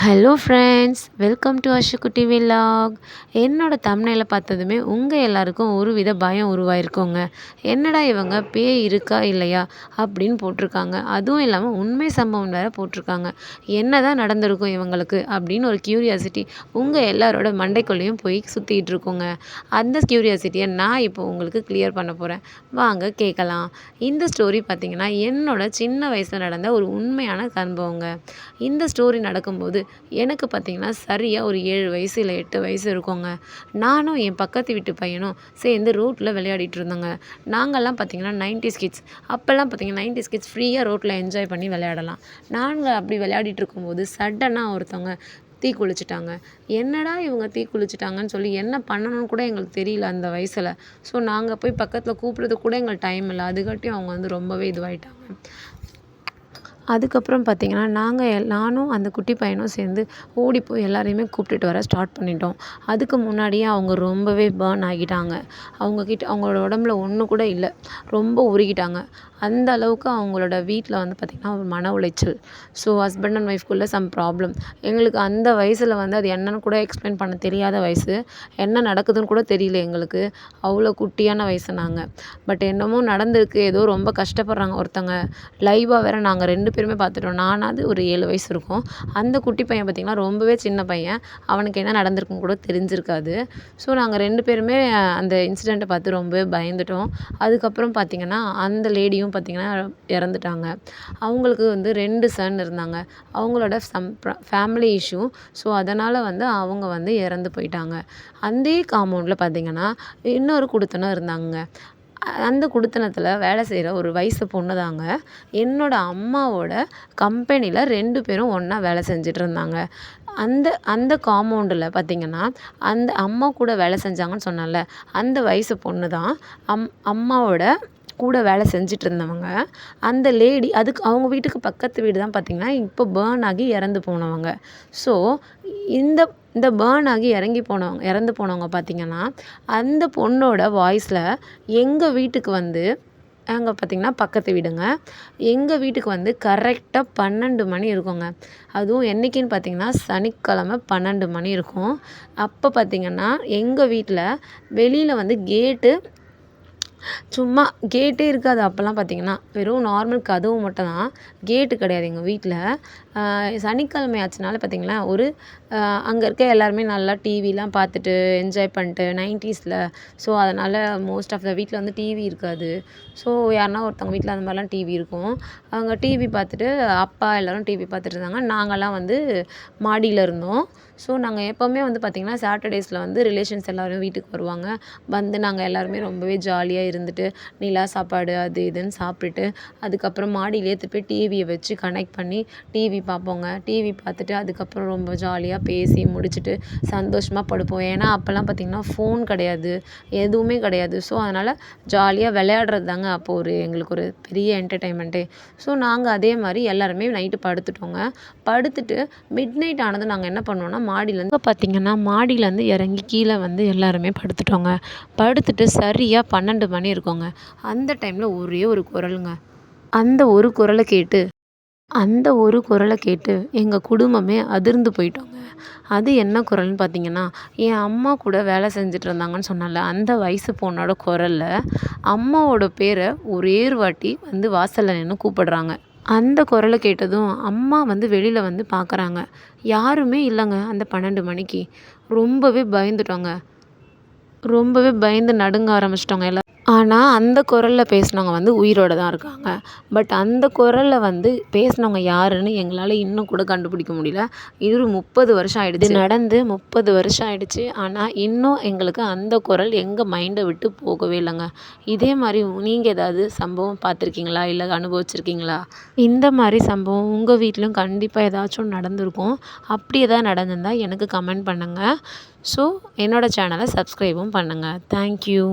Hello friends welcome to Ashukutty vlog என்னோடய தமிழில் பார்த்ததுமே உங்கள் எல்லாருக்கும் ஒரு வித பயம் உருவாயிருக்குங்க. என்னடா இவங்க பேய் இருக்கா இல்லையா அப்படின்னு போட்டிருக்காங்க. அதுவும் இல்லாமல் உண்மை சம்பவம் வேறு போட்டிருக்காங்க. என்ன தான் நடந்திருக்கும் இவங்களுக்கு அப்படின்னு ஒரு க்யூரியாசிட்டி உங்கள் எல்லாரோட மண்டைக்குள்ளேயும் போய் சுற்றிக்கிட்டு இருக்கோங்க. அந்த க்யூரியாசிட்டியை நான் இப்போ உங்களுக்கு கிளியர் பண்ண போகிறேன் வாங்க கேட்கலாம். இந்த ஸ்டோரி பார்த்திங்கன்னா என்னோட சின்ன வயசில் நடந்த ஒரு உண்மையான சம்பவங்க. இந்த ஸ்டோரி நடக்கும்போது எனக்கு பார்த்திங்கன்னா சரியாக ஒரு ஏழு வயசு இல்லை எட்டு வயசு இருக்குங்க. நானும் என் பக்கத்து வீட்டு பையனும் சேர்ந்து ரோட்டில் விளையாடிட்டு இருந்தோங்க. நாங்கள்லாம் பார்த்திங்கன்னா நைன்டிஸ் கிட்ஸ் அப்போல்லாம் பார்த்திங்கன்னா நைன்டிஸ் கிட்ஸ் ஃப்ரீயாக ரோட்டில் என்ஜாய் பண்ணி விளையாடலாம். நாங்கள் அப்படி விளையாடிட்டு இருக்கும்போது சடனாக ஒருத்தவங்க தீ குளிச்சுட்டாங்க. என்னடா இவங்க தீ குளிச்சிட்டாங்கன்னு சொல்லி என்ன பண்ணணும்னு கூட எங்களுக்கு தெரியல அந்த வயசில். ஸோ நாங்கள் போய் பக்கத்தில் கூப்பிட்றதுக்கு கூட எங்களுக்கு டைம் இல்லை. அதுக்காட்டியும் அவங்க வந்து ரொம்பவே இதுவாகிட்டாங்க அதுக்கப்புறம் பார்த்திங்கன்னா நாங்கள் எல் நானும் அந்த குட்டி பையனும் சேர்ந்து ஓடி போய் எல்லாரையுமே கூப்பிட்டுட்டு வர ஸ்டார்ட் பண்ணிட்டோம். அதுக்கு முன்னாடியே அவங்க ரொம்பவே பேர்ன் ஆகிட்டாங்க. அவங்கக்கிட்ட அவங்களோட உடம்புல ஒன்று கூட இல்லை. ரொம்ப உருகிட்டாங்க. அந்த அளவுக்கு அவங்களோட வீட்டில் வந்து பார்த்திங்கன்னா ஒரு மன உளைச்சல். ஸோ ஹஸ்பண்ட் அண்ட் ஒய்ஃப்குள்ளே சம் ப்ராப்ளம் எங்களுக்கு அந்த வயசில் வந்து அது என்னன்னு கூட எக்ஸ்பிளைன் பண்ண தெரியாத வயசு. என்ன நடக்குதுன்னு கூட தெரியல எங்களுக்கு. அவ்வளோ குட்டியான வயசு நாங்கள் பட் என்னமோ நடந்திருக்கு. ஏதோ ரொம்ப கஷ்டப்படுறாங்க. ஒருத்தங்க லைவாக வேறு நாங்கள் ரெண்டு பேருமே பார்த்துட்டோம். நானாவது ஒரு ஏழு வயசு இருக்கும். அந்த குட்டி பையன் பார்த்திங்கன்னா ரொம்பவே சின்ன பையன். அவனுக்கு என்ன நடந்திருக்குன்னு கூட தெரிஞ்சிருக்காது. ஸோ நாங்கள் ரெண்டு பேருமே அந்த இன்சிடெண்ட்டை பார்த்து ரொம்பவே பயந்துட்டோம். அதுக்கப்புறம் பார்த்திங்கன்னா அந்த லேடியும் பார்த்திங்கன்னா இறந்துட்டாங்க. அவங்களுக்கு வந்து ரெண்டு சன் இருந்தாங்க. அவங்களோட சம் ஃபேமிலி இஷ்யூ ஸோ அதனால் வந்து அவங்க வந்து இறந்து போயிட்டாங்க. அந்த காம்பவுண்டில் பார்த்திங்கன்னா இன்னொரு குடுத்தனம் இருந்தாங்க அந்த குடுத்தனத்தில் வேலை செய்கிற ஒரு வயசு பொண்ணு தாங்க என்னோடய அம்மாவோட கம்பெனியில் ரெண்டு பேரும் ஒன்றா வேலை செஞ்சுட்டு இருந்தாங்க அந்த அந்த காம்பவுண்டில் பார்த்திங்கன்னா அந்த அம்மா கூட வேலை செஞ்சாங்கன்னு சொன்னேன்ல. அந்த வயசு பொண்ணு தான் அம் அம்மாவோட கூட வேலை செஞ்சுட்டு இருந்தவங்க அந்த லேடி அதுக்கு அவங்க வீட்டுக்கு பக்கத்து வீடு தான் பார்த்திங்கன்னா இப்போ பேர்ன் ஆகி இறந்து போனவங்க. ஸோ இந்த இந்த பேர்ன் ஆகி இறங்கி போனவங்க இறந்து போனவங்க பார்த்திங்கன்னா அந்த பொண்ணோட வாய்ஸில் எங்கள் வீட்டுக்கு வந்து அங்கே பார்த்திங்கன்னா பக்கத்து வீடுங்க எங்கள் வீட்டுக்கு வந்து கரெக்டாக பன்னெண்டு மணி இருக்குங்க. அதுவும் என்றைக்கின்னு பார்த்திங்கன்னா சனிக்கிழமை பன்னெண்டு மணி இருக்கும். அப்போ பார்த்திங்கன்னா எங்கள் வீட்டில் வெளியில் வந்து கேட்டு சும்மா கேட்டே இருக்காது. அப்போல்லாம் பார்த்தீங்கன்னா வெறும் நார்மல் கதவு மட்டும் தான். கேட்டு கிடையாது எங்கள் வீட்டில். சனிக்கிழமை ஆச்சுனால பார்த்தீங்களா ஒரு அங்கே இருக்க எல்லாருமே நல்லா டிவிலாம் பார்த்துட்டு என்ஜாய் பண்ணிட்டு நைன்ட்டீஸில் ஸோ அதனால் மோஸ்ட் ஆஃப் த வீட்டில் வந்து டிவி இருக்காது. ஸோ யாருன்னா ஒருத்தவங்க வீட்டில் அந்த மாதிரிலாம் டிவி இருக்கும். அவங்க டிவி பார்த்துட்டு அப்பா எல்லோரும் டிவி பார்த்துட்டு இருந்தாங்க. நாங்கள்லாம் வந்து மாடியில் இருந்தோம். ஸோ நாங்கள் எப்போவுமே வந்து பார்த்திங்கன்னா சாட்டர்டேஸில் வந்து ரிலேஷன்ஸ் எல்லோரும் வீட்டுக்கு வருவாங்க. வந்து நாங்கள் எல்லாருமே ரொம்பவே ஜாலியாக இருந்துட்டு நிலா சாப்பாடு அது இதுன்னு சாப்பிட்டுட்டு அதுக்கப்புறம் மாடியில் எடுத்துகிட்டு போய் டிவியை வச்சு கனெக்ட் பண்ணி டிவி பார்ப்போங்க. டிவி பார்த்துட்டு அதுக்கப்புறம் ரொம்ப ஜாலியாக பேசி முடிச்சுட்டு சந்தோஷமாக படுப்போம். ஏன்னா அப்போல்லாம் பார்த்திங்கன்னா ஃபோன் கிடையாது. எதுவுமே கிடையாது. ஸோ அதனால் ஜாலியாக விளையாடுறது தாங்க அப்போது ஒரு எங்களுக்கு ஒரு பெரிய என்டர்டைன்மெண்ட்டே ஸோ நாங்கள் அதே மாதிரி எல்லாருமே நைட்டு படுத்துட்டோங்க. படுத்துட்டு மிட் நைட் ஆனது நாங்கள் என்ன பண்ணுவோம்னா மாடியிலேருந்து பார்த்திங்கன்னா மாடியிலேருந்து இறங்கி கீழே வந்து எல்லாருமே படுத்துட்டோங்க. படுத்துட்டு சரியாக பன்னெண்டு மணி இருக்குங்க அந்த டைமில் ஒரே ஒரு குரலுங்க. அந்த ஒரு குரலை கேட்டு அந்த ஒரு குரலை கேட்டு எங்கள் குடும்பமே அதிர்ந்து போயிட்டோங்க. அது என்ன குரல்னு பார்த்தீங்கன்னா என் அம்மா கூட வேலை செஞ்சுட்டு இருந்தாங்கன்னு சொன்னேன்ல அந்த வயசு பொண்ணோட குரலில் அம்மாவோட பேரை ஒரே ஒரு வாட்டி வந்து வாசலில் நின்று கூப்பிடுறாங்க. அந்த குரலை கேட்டதும் அம்மா வந்து வெளியில் வந்து பார்க்குறாங்க யாருமே இல்லைங்க அந்த பன்னெண்டு மணிக்கு. ரொம்பவே பயந்துட்டோங்க. ரொம்பவே பயந்து நடுங்க ஆரம்பிச்சிட்டோங்க எல்லாம் ஆனால் அந்த குரலில் பேசினவங்க வந்து உயிரோடு தான் இருக்காங்க. பட் அந்த குரலில் வந்து பேசினவங்க யாருன்னு எங்களால் இன்னும் கூட கண்டுபிடிக்க முடியல. இது முப்பது வருஷம் ஆகிடுச்சு நடந்து முப்பது வருஷம் ஆகிடுச்சு ஆனால் இன்னும் எங்களுக்கு அந்த குரல் எங்கள் மைண்டை விட்டு போகவே இல்லைங்க. இதே மாதிரி நீங்கள் ஏதாவது சம்பவம் பார்த்துருக்கீங்களா? இல்லை அனுபவிச்சிருக்கீங்களா? இந்த மாதிரி சம்பவம் உங்கள் வீட்லேயும் கண்டிப்பாக ஏதாச்சும் நடந்திருக்கும். அப்படி எதாவது நடந்திருந்தால் எனக்கு கமெண்ட் பண்ணுங்கள் ஸோ என்னோடய சேனலை சப்ஸ்கிரைபும் பண்ணுங்கள் தேங்க்யூ